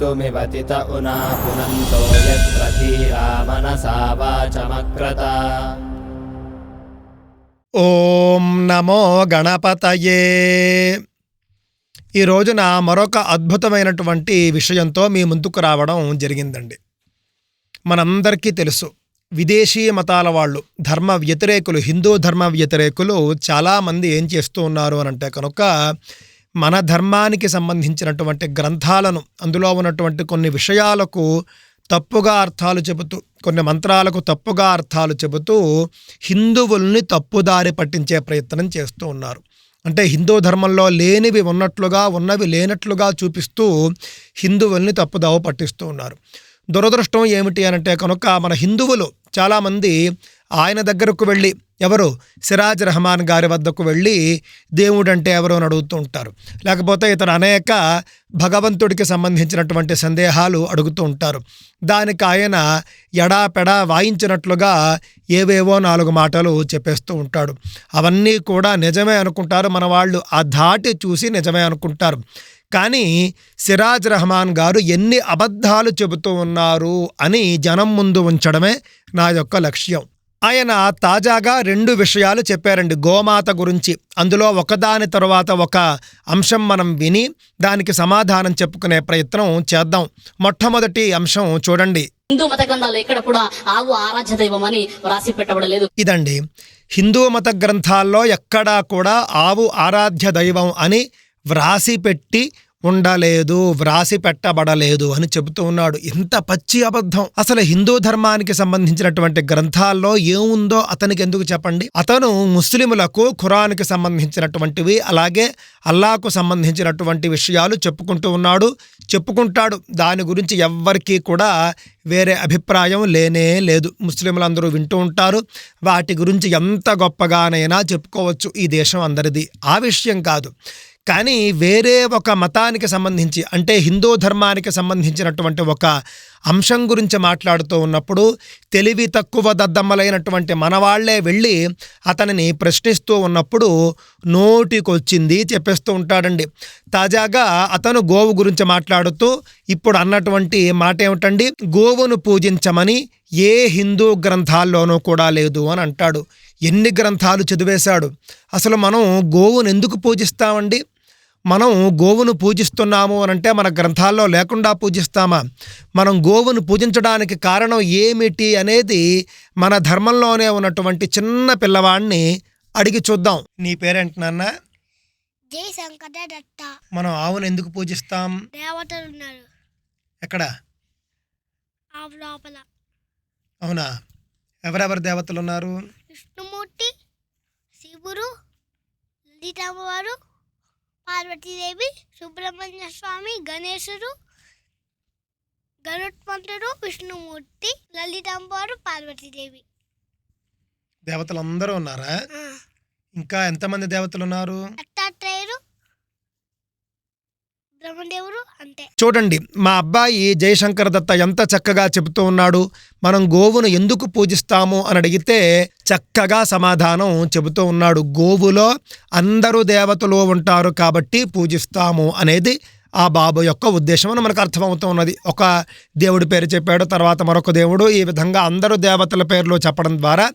मृत्युमिवतित उना पुनन्तो यत्र धीरा मनसा वाचमक्रत ఓం నమో గణపతయే ఈ రోజున మరొక అద్భుతమైనటువంటి విషయంతో మీ ముందుకు రావడం జరిగిందండి మనందరికీ తెలుసు విదేశీ మతాల వాళ్ళు ధర్మ వ్యతిరేకులు హిందూ ధర్మ వ్యతిరేకులు చాలామంది ఏం చేస్తూ ఉన్నారు అని అంటే కనుక మన ధర్మానికి సంబంధించినటువంటి గ్రంథాలను అందులో ఉన్నటువంటి కొన్ని విషయాలకు తప్పుగా అర్థాలు చెబుతూ కొన్ని మంత్రాలకు తప్పుగా అర్థాలు చెబుతూ హిందువుల్ని తప్పుదారి పట్టించే ప్రయత్నం చేస్తూ ఉన్నారు. అంటే హిందూ ధర్మంలో లేనివి ఉన్నట్లుగా ఉన్నవి లేనట్లుగా చూపిస్తూ హిందువుల్ని తప్పుదావ పట్టిస్తూ ఉన్నారు. దురదృష్టం ఏమిటి అనంటే కనుక మన హిందువులు చాలామంది ఆయన దగ్గరకు వెళ్ళి ఎవరు? సిరాజ్ రహమాన్ గారి వద్దకు వెళ్ళి దేవుడు అంటే ఎవరు అని అడుగుతూ ఉంటారు. లేకపోతే ఇతను అనేక భగవంతుడికి సంబంధించినటువంటి సందేహాలు అడుగుతూ ఉంటారు. దానికి ఆయన ఎడాపెడా వాయించినట్లుగా ఏవేవో నాలుగు మాటలు చెప్పేస్తూ ఉంటాడు. అవన్నీ కూడా నిజమే అనుకుంటారు. మన వాళ్ళు ఆ ధాటి చూసి నిజమే అనుకుంటారు. కానీ సిరాజ్ రహమాన్ గారు ఎన్ని అబద్ధాలు చెబుతూ ఉన్నారు అని జనం ముందు ఉంచడమే నా యొక్క లక్ష్యం. ఆయన తాజాగా రెండు విషయాలు చెప్పారండి. గోమాత గురించి. అందులో ఒకదాని తర్వాత ఒక అంశం మనం విని దానికి సమాధానం చెప్పుకునే ప్రయత్నం చేద్దాం. మొట్టమొదటి అంశం చూడండి. హిందూ మత గ్రంథాల్లో ఎక్కడ కూడా ఆవు ఆరాధ్య దైవం అని వ్రాసి పెట్టబడలేదు. ఇదండి. హిందూ మత గ్రంథాల్లో ఎక్కడా కూడా ఆవు ఆరాధ్య దైవం అని వ్రాసి పెట్టి ఉండలేదు వ్రాసి పెట్టబడలేదు అని చెబుతూ ఉన్నాడు. ఇంత పచ్చి అబద్ధం! అసలు హిందూ ధర్మానికి సంబంధించినటువంటి గ్రంథాల్లో ఏముందో అతనికి ఎందుకు చెప్పండి? అతను ముస్లిములకు ఖురాన్కి సంబంధించినటువంటివి అలాగే అల్లాకు సంబంధించినటువంటి విషయాలు చెప్పుకుంటూ ఉన్నాడు. చెప్పుకుంటాడు. దాని గురించి ఎవ్వరికీ కూడా వేరే అభిప్రాయం లేనే లేదు. ముస్లింలందరూ వింటూ ఉంటారు. వాటి గురించి ఎంత గొప్పగానైనా చెప్పుకోవచ్చు. ఈ దేశం అందరిది. ఆ విషయం కాదు. కానీ వేరే ఒక మతానికి సంబంధించి అంటే హిందూ ధర్మానికి సంబంధించినటువంటి ఒక అంశం గురించి మాట్లాడుతూ ఉన్నప్పుడు తెలివి తక్కువ దద్దమ్మలైనటువంటి మనవాళ్ళే వెళ్ళి అతనిని ప్రశ్నిస్తూ ఉన్నప్పుడు నోటికొచ్చింది చెప్పేస్తూ ఉంటాడండి. తాజాగా అతను గోవు గురించి మాట్లాడుతూ ఇప్పుడు అన్నటువంటి మాట ఏమిటండి గోవును పూజించమని ఏ హిందూ గ్రంథాల్లోనూ కూడా లేదు అని అంటాడు. ఎన్ని గ్రంథాలు చదివేశాడు? అసలు మనం గోవును ఎందుకు పూజిస్తామండి? మనం గోవును పూజిస్తున్నాము అని అంటే మన గ్రంథాల్లో లేకుండా పూజిస్తామా? మనం గోవును పూజించడానికి కారణం ఏమిటి అనేది మన ధర్మంలోనే ఉన్నటువంటి చిన్న పిల్లవాడిని అడిగి చూద్దాం. నీ పేరేంటి నాన్న? జై శంకర దత్త మనం ఆవును ఎందుకు పూజిస్తాం? దేవతలు ఉన్నారు ఎక్కడ లోపల. అవునా? ఎవరెవరు దేవతలు ఉన్నారు విష్ణుమూర్తి శివుడు లలితమ్మవారు పార్వతీదేవి సుబ్రహ్మణ్య స్వామి గణేశుడు గరుత్మంతుడు విష్ణుమూర్తి లలితమ్మవారు పార్వతీదేవి. దేవతలు అందరూ ఉన్నారా ఇంకా ఎంతమంది దేవతలు ఉన్నారు బ్రహ్మదేవుడు అంతే. చూడండి మా అబ్బాయి జయశంకర్ దత్త ఎంత చక్కగా చెబుతూ ఉన్నాడు మనం గోవును ఎందుకు పూజిస్తాము అని అడిగితే చక్కగా సమాధానం చెబుతూ ఉన్నాడు. గోవులో అందరూ దేవతలు ఉంటారు కాబట్టి పూజిస్తాము అనేది ఆ బాబు యొక్క ఉద్దేశం అని మనకు అర్థమవుతూ ఉన్నది. ఒక దేవుడి పేరు చెప్పాడు తర్వాత మరొక దేవుడు. ఈ విధంగా అందరూ దేవతల పేర్లు చెప్పడం ద్వారా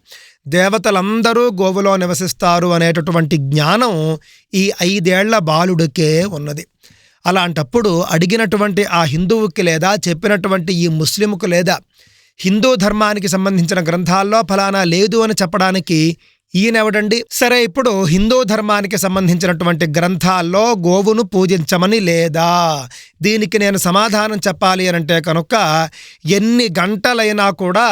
దేవతలందరూ గోవులో నివసిస్తారు అనేటటువంటి జ్ఞానం ఈ ఐదేళ్ళ బాలుడికే ఉన్నది. అలాంటప్పుడు అడిగినటువంటి ఆ హిందువుకి లేదా చెప్పినటువంటి ఈ ముస్లింకు లేదా హిందూ ధర్మానికి సంబంధించిన గ్రంథాల్లో ఫలానా లేదు అని చెప్పడానికి ఈయనెవడండి? సరే ఇప్పుడు హిందూ ధర్మానికి సంబంధించినటువంటి గ్రంథాల్లో గోవును పూజించమని లేదా దీనికి నేను సమాధానం చెప్పాలి అని అంటే కనుక ఎన్ని గంటలైనా కూడా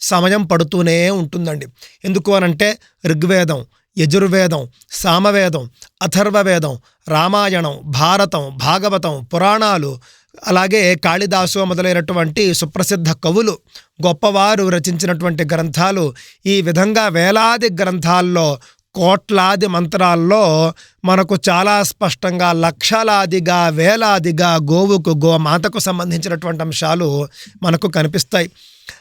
సమయం పడుతూనే ఉంటుందండి. ఎందుకు అనంటే ఋగ్వేదం యజుర్వేదం సామవేదం అథర్వవేదం రామాయణం భారతం భాగవతం పురాణాలు అలాగే కాళిదాసు మొదలైనటువంటి సుప్రసిద్ధ కవులు గొప్పవారు రచించినటువంటి గ్రంథాలు ఈ విధంగా వేలాది గ్రంథాల్లో కోట్లాది మంత్రాల్లో మనకు చాలా స్పష్టంగా లక్షలాదిగా వేలాదిగా గోవుకు గోమాతకు సంబంధించినటువంటి అంశాలు మనకు కనిపిస్తాయి.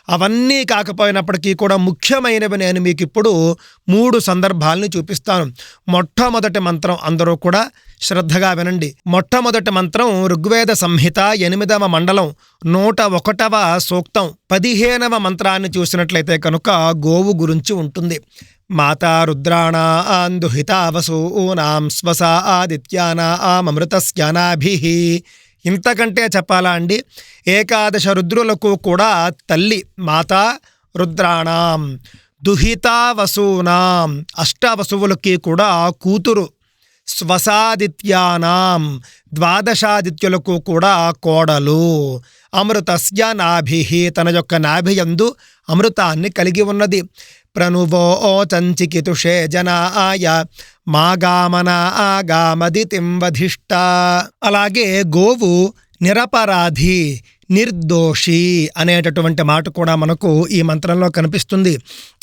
అవన్నీ కాకపోయినప్పటికీ కూడా ముఖ్యమైనవి నేను మీకు ఇప్పుడు మూడు సందర్భాలని చూపిస్తాను. మొట్టమొదటి మంత్రం అందరూ కూడా శ్రద్ధగా వినండి. మొట్టమొదటి మంత్రం ఋగ్వేద సంహిత ఎనిమిదవ మండలం నూట ఒకటవ సూక్తం పదిహేనవ మంత్రాన్ని చూసినట్లయితే కనుక గోవు గురించి ఉంటుంది. మాతా ఆదిత్యానా స్వసా ఆదిత్యానామృతస్యానాభి ఇంతకంటే చెప్పాలా అండి? ఏకాదశ రుద్రులకు కూడా తల్లి మాత రుద్రాణం దుహితావసూనాం అష్టవసువులకి కూడా కూతురు స్వసాదిత్యానాం ద్వాదశాదిత్యులకు కూడా కోడలు. అమృతస్య నాభి తన యొక్క నాభియందు అమృతాన్ని కలిగి ఉన్నది. ప్రనువో చంచికితుషే జనాయ మాగామన ఆగామదితిం వధిష్ట అలాగే గోవు నిరపరాధి నిర్దోషి అనేటటువంటి మాట కూడా మనకు ఈ మంత్రంలో కనిపిస్తుంది.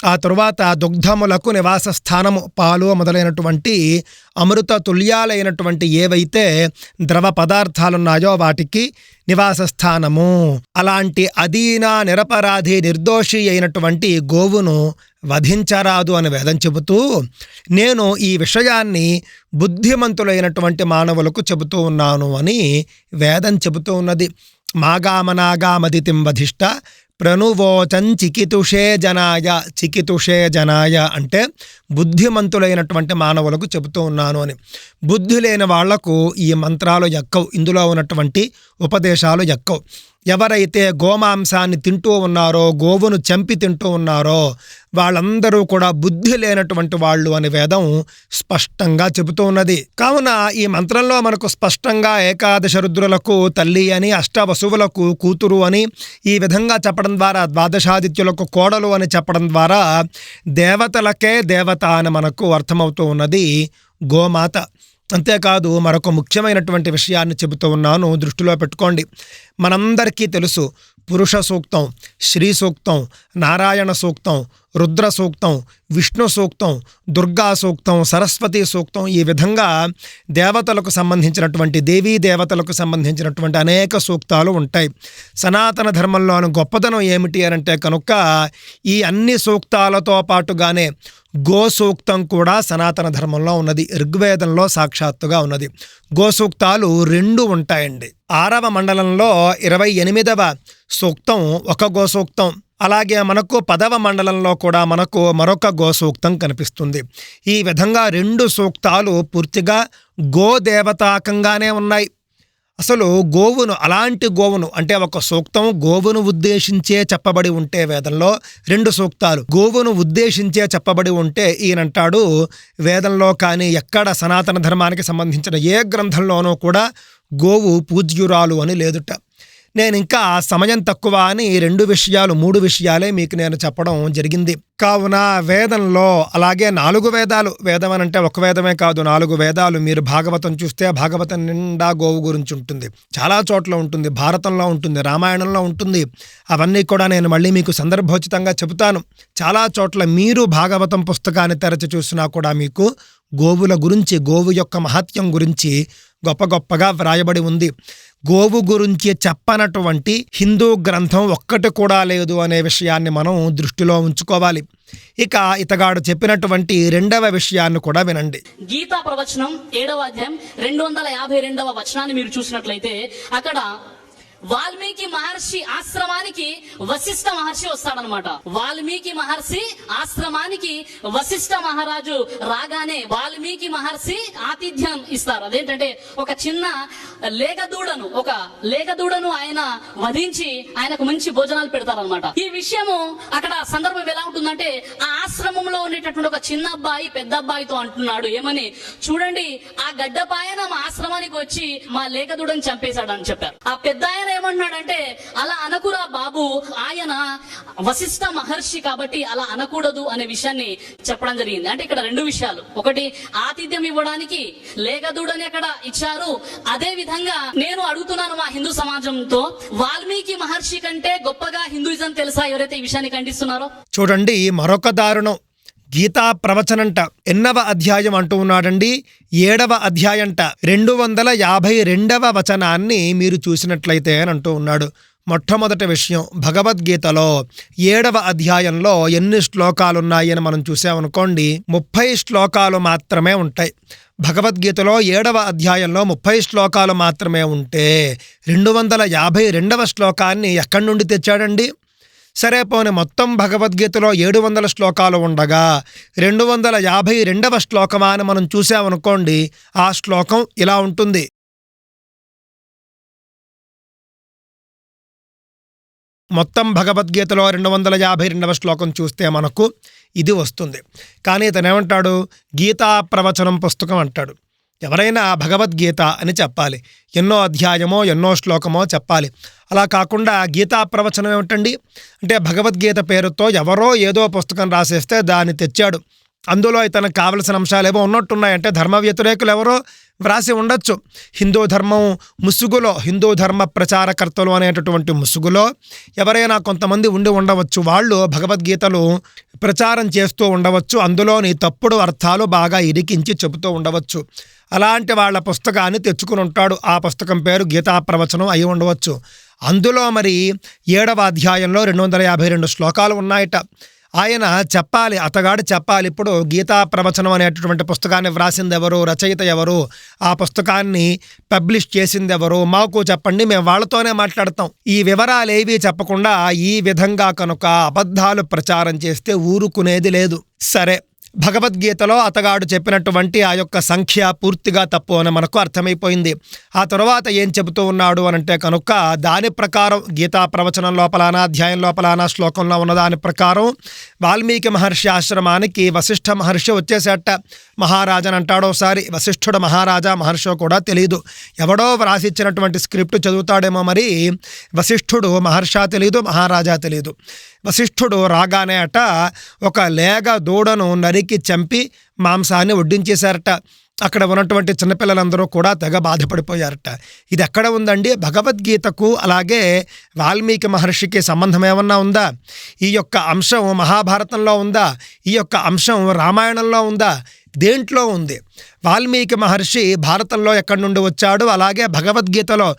ఆ తరువాత దుగ్ధములకు నివాస స్థానము పాలు మొదలైనటువంటి అమృత తుల్యాలైనటువంటి ఏవైతే ద్రవ పదార్థాలున్నాయో వాటికి నివాస స్థానము. అలాంటి అధీన నిరపరాధి నిర్దోషి అయినటువంటి గోవును వధించరాదు అని వేదం చెబుతూ నేను ఈ విషయాన్ని బుద్ధిమంతులైనటువంటి మానవులకు చెబుతూ ఉన్నాను అని వేదం చెబుతూ ఉన్నది. మాగామనాగామదితిం వధిష్ట ప్రణువోచం చికితుషే జనాయ చికితుషే జనాయ అంటే బుద్ధిమంతులైనటువంటి మానవులకు చెబుతూ ఉన్నాను అని. బుద్ధి లేని వాళ్ళకు ఈ మంత్రాలు ఎక్కవు ఇందులో ఉన్నటువంటి ఉపదేశాలు ఎక్కవు. ఎవరైతే గోమాంసాన్ని తింటూ ఉన్నారో గోవును చంపి తింటూ ఉన్నారో వాళ్ళందరూ కూడా బుద్ధి లేనటువంటి వాళ్ళు అని వేదం స్పష్టంగా చెబుతూ ఉన్నది. కావున ఈ మంత్రంలో మనకు స్పష్టంగా ఏకాదశ రుద్రులకు తల్లి అని అష్టవసువులకు కూతురు అని ఈ విధంగా చెప్పడం ద్వారా ద్వాదశాదిత్యులకు కోడలు అని చెప్పడం ద్వారా దేవతలకే దేవత అని మనకు అర్థమవుతూ ఉన్నది గోమాత. అంతేకాదు మరొక ముఖ్యమైనటువంటి విషయాన్ని చెబుతూ ఉన్నాను దృష్టిలో పెట్టుకోండి. మనందరికీ తెలుసు పురుష సూక్తం శ్రీ సూక్తం నారాయణ సూక్తం రుద్ర సూక్తం విష్ణు సూక్తం దుర్గా సూక్తం సరస్వతి సూక్తం ఈ విధంగా దేవతలకు సంబంధించినటువంటి దేవీ దేవతలకు సంబంధించినటువంటి అనేక సూక్తాలు ఉంటాయి. సనాతన ధర్మంలోని గొప్పదనం ఏమిటి అని అంటే కనుక ఈ అన్ని సూక్తాలతో పాటుగానే గోసూక్తం కూడా సనాతన ధర్మంలో ఉన్నది. ఋగ్వేదంలో సాక్షాత్తుగా ఉన్నది. గోసూక్తాలు రెండు ఉంటాయండి. ఆరవ మండలంలో ఇరవై ఎనిమిదవ సూక్తం ఒక గోసూక్తం. అలాగే మనకు పదవ మండలంలో కూడా మనకు మరొక గోసూక్తం కనిపిస్తుంది. ఈ విధంగా రెండు సూక్తాలు పూర్తిగా గోదేవతాకంగానే ఉన్నాయి. అసలు గోవును అలాంటి గోవును అంటే ఒక సూక్తం గోవును ఉద్దేశించే చెప్పబడి ఉంటే వేదంలో రెండు సూక్తాలు. గోవును ఉద్దేశించే చెప్పబడి ఉంటే ఈయనంటాడు వేదంలో కానీ ఎక్కడ సనాతన ధర్మానికి సంబంధించిన ఏ గ్రంథంలోనూ కూడా గోవు పూజ్యురాలు అని లేదుట. నేను ఇంకా సమయం తక్కువ అని రెండు విషయాలు మూడు విషయాలే మీకు నేను చెప్పడం జరిగింది. కావున వేదంలో అలాగే నాలుగు వేదాలు వేదం అని అంటే ఒక వేదమే కాదు నాలుగు వేదాలు మీరు భాగవతం చూస్తే భాగవతం నిండా గోవు గురించి ఉంటుంది చాలా చోట్ల ఉంటుంది భారతంలో ఉంటుంది రామాయణంలో ఉంటుంది. అవన్నీ కూడా నేను మళ్ళీ మీకు సందర్భోచితంగా చెబుతాను. చాలా చోట్ల మీరు భాగవతం పుస్తకాన్ని తెరచి చూసినా కూడా మీకు గోవుల గురించి గోవు యొక్క మహత్యం గురించి గొప్ప గొప్పగా వ్రాయబడి ఉంది. గోవు గురించి చెప్పనటువంటి హిందూ గ్రంథం ఒక్కటి కూడా లేదు అనే విషయాన్ని మనం దృష్టిలో ఉంచుకోవాలి. ఇక ఇతగాడు చెప్పినటువంటి రెండవ విషయాన్ని కూడా వినండి. గీతా ప్రవచనం ఏడవ అధ్యాయం రెండు వందల యాభై రెండవ వచనాన్ని మీరు చూసినట్లయితే అక్కడ వాల్మీకి మహర్షి ఆశ్రమానికి వశిష్ఠ మహర్షి వస్తాడనమాట వాల్మీకి మహర్షి ఆశ్రమానికి వశిష్ఠ మహారాజు రాగానే వాల్మీకి మహర్షి ఆతిథ్యం ఇస్తారు. అదేంటంటే ఒక చిన్న లేఖదూడను ఒక లేఖదూడను ఆయన వధించి ఆయనకు మంచి భోజనాలు పెడతారనమాట ఈ విషయము అక్కడ సందర్భం ఎలా ఉంటుందంటే ఆ ఆశ్రమంలో ఉండేటటువంటి ఒక చిన్న అబ్బాయి పెద్ద అబ్బాయితో అంటున్నాడు. ఏమని? చూడండి ఆ గడ్డపాయన మా ఆశ్రమానికి వచ్చి మా లేఖదూడని చంపేశాడు అని చెప్పారు. ఆ పెద్ద ఆయన ఏమంటున్నాడంటే అలా అనకురా బాబు ఆయన వశిష్ఠ మహర్షి కాబట్టి అలా అనకూడదు అనే విషయాన్ని చెప్పడం జరిగింది. అంటే ఇక్కడ రెండు విషయాలు. ఒకటి ఆతిథ్యం ఇవ్వడానికి లేగదూడని అక్కడ ఇచ్చారు. అదే విధంగా నేను అడుగుతున్నాను మా హిందూ సమాజంతో వాల్మీకి మహర్షి కంటే గొప్పగా హిందూయిజం తెలుసా? ఎవరైతే ఈ విషయాన్ని ఖండిస్తున్నారో. చూడండి మరొక దారుణం. గీతా ప్రవచనంట ఎన్నవ అధ్యాయం అంటూ ఉన్నాడండి. ఏడవ అధ్యాయంట రెండు వందల యాభై రెండవ వచనాన్ని మీరు చూసినట్లయితే అని అంటూ ఉన్నాడు. మొట్టమొదటి విషయం భగవద్గీతలో ఏడవ అధ్యాయంలో ఎన్ని శ్లోకాలు ఉన్నాయని మనం చూసామనుకోండి ముప్పై శ్లోకాలు మాత్రమే ఉంటాయి. భగవద్గీతలో ఏడవ అధ్యాయంలో ముప్పై శ్లోకాలు మాత్రమే ఉంటే రెండు వందల యాభై రెండవ శ్లోకాన్ని ఎక్కడి నుండి తెచ్చాడండి? సరే పోని మొత్తం భగవద్గీతలో ఏడు వందల శ్లోకాలు ఉండగా రెండు వందల యాభై రెండవ శ్లోకమా అని మనం చూసామనుకోండి ఆ శ్లోకం ఇలా ఉంటుంది. మొత్తం భగవద్గీతలో రెండు వందల యాభై రెండవ శ్లోకం చూస్తే మనకు ఇది వస్తుంది. కానీ ఇతనేమంటాడు? గీతా ప్రవచనం పుస్తకం అంటాడు. ఎవరైనా భగవద్గీత అని చెప్పాలి. ఎన్నో అధ్యాయమో ఎన్నో శ్లోకమో చెప్పాలి. అలా కాకుండా గీతా ప్రవచనం ఏమిటండి? అంటే భగవద్గీత పేరుతో ఎవరో ఏదో పుస్తకం రాసేస్తే దాన్ని తెచ్చాడు. అందులో ఇతనికి కావలసిన అంశాలు ఏవో ఉన్నట్టున్నాయంటే ధర్మ వ్యతిరేకులు ఎవరో వ్రాసి ఉండొచ్చు. హిందూ ధర్మం ముసుగులో హిందూ ధర్మ ప్రచారకర్తలు అనేటటువంటి ముసుగులో ఎవరైనా కొంతమంది ఉండి ఉండవచ్చు. వాళ్ళు భగవద్గీతలు ప్రచారం చేస్తూ ఉండవచ్చు. అందులోని తప్పుడు అర్థాలు బాగా ఇరికించి చెబుతూ ఉండవచ్చు. అలాంటి వాళ్ళ పుస్తకాన్ని తెచ్చుకుని ఉంటాడు. ఆ పుస్తకం పేరు గీతా ప్రవచనం అయి ఉండవచ్చు. అందులో మరి ఏడవ అధ్యాయంలో రెండు వందల యాభై రెండు శ్లోకాలు ఉన్నాయట. ఆయన చెప్పాలి అతగాడు చెప్పాలి. ఇప్పుడు గీతా ప్రవచనం అనేటటువంటి పుస్తకాన్ని వ్రాసింది ఎవరు రచయిత ఎవరు ఆ పుస్తకాన్ని పబ్లిష్ చేసింది ఎవరు మాకు చెప్పండి మేము వాళ్ళతోనే మాట్లాడతాం. ఈ వివరాలు ఏవీ చెప్పకుండా ఈ విధంగా కనుక అబద్ధాలు ప్రచారం చేస్తే ఊరుకునేది లేదు. సరే. భగవద్గీతలో అతగాడు చెప్పినటువంటి ఆ యొక్క సంఖ్య పూర్తిగా తప్పు అని మనకు అర్థమైపోయింది. ఆ తరువాత ఏం చెబుతూ ఉన్నాడు అని అంటే కనుక దాని ప్రకారం గీతా ప్రవచనం లోపలానా అధ్యాయం లోపలానా శ్లోకంలో ఉన్న దాని ప్రకారం వాల్మీకి మహర్షి ఆశ్రమానికి వశిష్ఠ మహర్షి వచ్చేసేట. మహారాజని అంటాడు ఒకసారి వశిష్ఠుడు మహారాజా మహర్షి కూడా తెలియదు ఎవడో వ్రాసిచ్చినటువంటి స్క్రిప్ట్ చదువుతాడేమో మరి వశిష్ఠుడు మహర్షా తెలియదు మహారాజా తెలియదు వశిష్ఠుడు రాగానే అట ఒక లేగ దూడను నరికి చంపి మాంసాన్ని వడ్డించేశారట. అక్కడ ఉన్నటువంటి చిన్నపిల్లలందరూ కూడా తెగ బాధపడిపోయారట. ఇది ఎక్కడ ఉందండి? భగవద్గీతకు అలాగే వాల్మీకి మహర్షికి సంబంధం ఏమన్నా ఉందా? ఈ యొక్క అంశం మహాభారతంలో ఉందా? ఈ యొక్క అంశం రామాయణంలో ఉందా? దేంట్లో ఉంది? వాల్మీకి మహర్షి భారతంలో ఎక్కడి నుండి వచ్చాడు? అలాగే భగవద్గీతలో